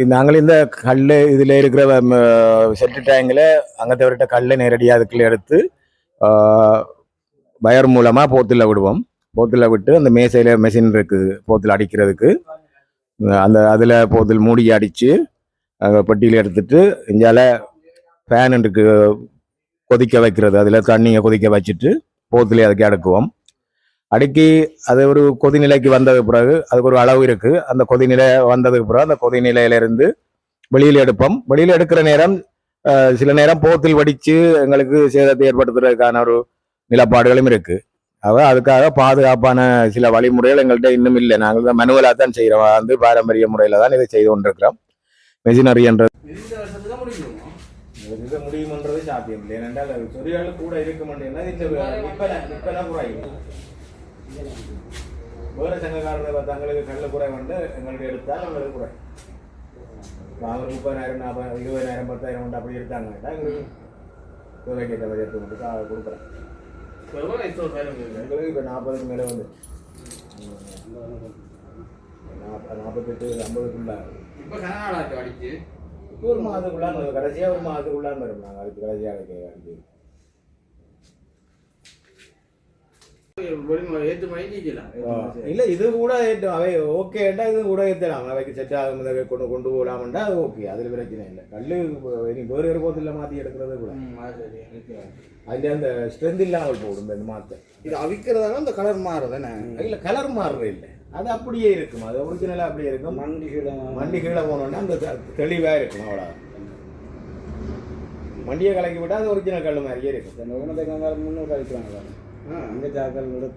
இது நாங்கள் இந்த கல் இதில் இருக்கிற செட்டு டேங்கில் அங்கே விட்ட கல்லை நேரடியாக அதுக்குள்ள எடுத்து வயர் மூலமாக போத்தில் விடுவோம். போத்தில் விட்டு அந்த மேசையில் மெஷின் இருக்குது போத்தில் அடிக்கிறதுக்கு. அந்த அதில் போத்தில் மூடி அடித்து பெட்டியில் எடுத்துட்டு இங்கால ஃபேன் இருக்கு கொதிக்க வைக்கிறது. அதில் தண்ணியை கொதிக்க வச்சுட்டு போத்துலேயே அதுக்கு அடுக்குவோம். அடுக்கி அது ஒரு கொதிநிலைக்கு வந்ததுக்கு பிறகு அதுக்கு ஒரு அளவு இருக்கு. அந்த கொதிநிலை வந்ததுக்கு பிறகு அந்த கொதிநிலையிலிருந்து வெளியில் எடுப்போம். வெளியில் எடுக்கிற நேரம் சில நேரம் போத்தில் வடித்து எங்களுக்கு சேதத்தை ஏற்படுத்துறதுக்கான ஒரு நிலப்பாடுகளும் இருக்கு. அவ அதுக்காக பாதுகாப்பான சில வழிமுறைகள் எங்கள்கிட்ட இன்னும் இல்லை. நாங்கள் தான் மனுவலாக தான் செய்கிறோம் வந்து பாரம்பரிய முறையில் தான் இதை செய்து கொண்டிருக்கிறோம். மெஷினரி என்ற இந்த வருஷத்துல முடிஞ்சிருமா இது முடியுமன்றது சாத்தியம் இல்லை. ஏனென்றால் சொரியால் கூட இருக்க வேற சங்கக்காரர்களை தங்களுக்கு கல்ல குறை வந்து எங்களுக்கு எடுத்தால் எங்களுக்கு குறை. அவங்க முப்பதாயிரம் நாற்பது இருபதாயிரம் பத்தாயிரம் வந்து அப்படி எடுத்தாங்க. எங்களுக்கு மாதிரி எடுத்து மட்டும் கா- கொடுக்குறேன். எங்களுக்கு இப்போ நாற்பதுக்கு மேலே வந்து. நாற்பது நாற்பத்தெட்டு ஐம்பதுக்குள்ள. இப்போ கனநாளாச்சு அடிச்சு ஒரு மாதத்துக்குள்ளான் கடைசியாக ஒரு மாதத்துக்குள்ளான் வரும். நாங்கள் அதுக்கு கடைசியாக அடிச்சு இல்ல இது கூட ஏற்றம் அவை ஓகேண்டா இது கூட ஏற்றலாம் அவைக்கு செட் ஆகும் கொண்டு கொண்டு போகலாம்டா அது ஓகே அதுல பிரச்சனை இல்லை. கல்லு இனி வேறு வேறு போதில் மாற்றி எடுக்கிறது கூட. அதில் அந்த ஸ்ட்ரென்த் இல்லாமல் போடும் இந்த மாற்ற. இது அவிக்கிறதால அந்த கலர் மாறுதானே இல்ல கலர் மாறுறது இல்லை. அது அப்படியே இருக்கும். அது ஒரிஜினலாக அப்படியே இருக்கும். மண்டி கீழே வண்டி கீழே போனோம்னா அந்த தெளிவா இருக்கும் அவ்வளோ வண்டியை கலக்கி விட்டா அது ஒரிஜினல் கல் மாதிரியே இருக்கும். முன்னூறு அடிக்கிறாங்க அங்கே ஜாக்கிரதை